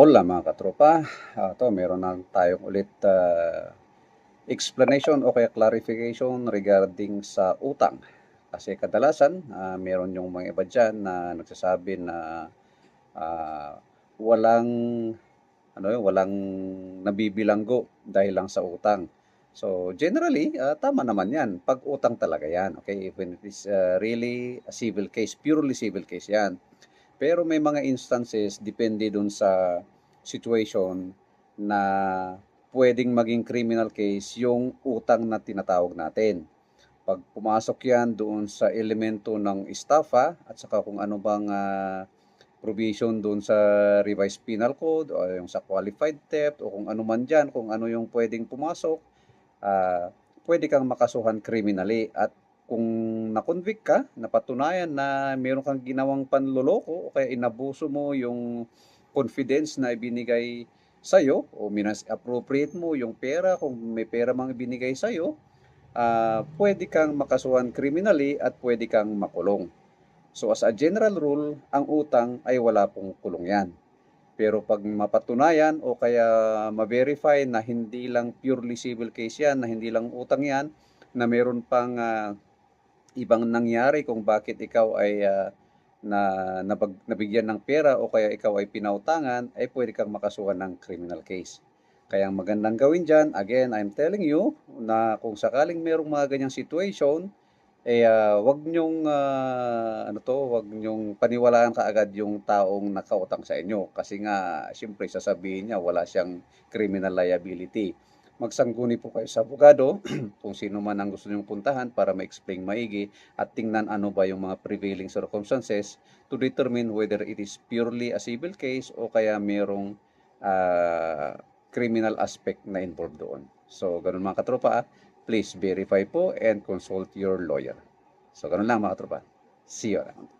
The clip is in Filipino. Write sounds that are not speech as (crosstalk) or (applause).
Hola mga katropa. Ah, to meron na tayong ulit ah, explanation o kaya clarification regarding sa utang. Kasi kadalasan, ah, meron yung mga iba dyan na nagsasabi na ah, walang ano yun, walang nabibilanggo dahil lang sa utang. So generally, ah, tama naman 'yan. Pag utang talaga 'yan, okay? When it is ah, really a civil case, purely civil case 'yan. Pero may mga instances, depende dun sa situation na pwedeng maging criminal case yung utang na tinatawag natin. Pag pumasok yan doon sa elemento ng estafa at saka kung ano bang ah, provision doon sa revised penal code o yung sa qualified theft o kung ano man dyan, kung ano yung pwedeng pumasok, ah, pwede kang makasuhan criminally at kung na-convict ka, napatunayan na meron kang ginawang panloloko o kaya inabuso mo yung confidence na ibinigay sa'yo o minas-appropriate mo yung pera, kung may pera mang ibinigay sa'yo, ah pwede kang makasuhan criminally at pwede kang makulong. So as a general rule, ang utang ay wala pong kulong yan. Pero pag mapatunayan o kaya ma-verify na hindi lang purely civil case yan, na hindi lang utang yan, na meron pang ah, ibang nangyari kung bakit ikaw ay ah, na nabag, nabigyan ng pera o kaya ikaw ay pinautangan, ay pwede kang makasuhan ng criminal case. Kaya ang magandang gawin dyan, again, I'm telling you na kung sakaling merong mga ganyang situation, eh ah, wag nyong ah, ano to, wag nyong paniwalaan kaagad yung taong nakautang sa inyo kasi nga siyempre sasabihin niya wala siyang criminal liability. Magsangguni po kayo sa abogado (clears throat) kung sino man ang gusto niyong puntahan para ma-explain maigi at tingnan ano ba yung mga prevailing circumstances to determine whether it is purely a civil case o kaya merong ah, criminal aspect na involved doon. So, ganun mga katropa, please verify po and consult your lawyer. So, ganun lang mga katropa. See you around.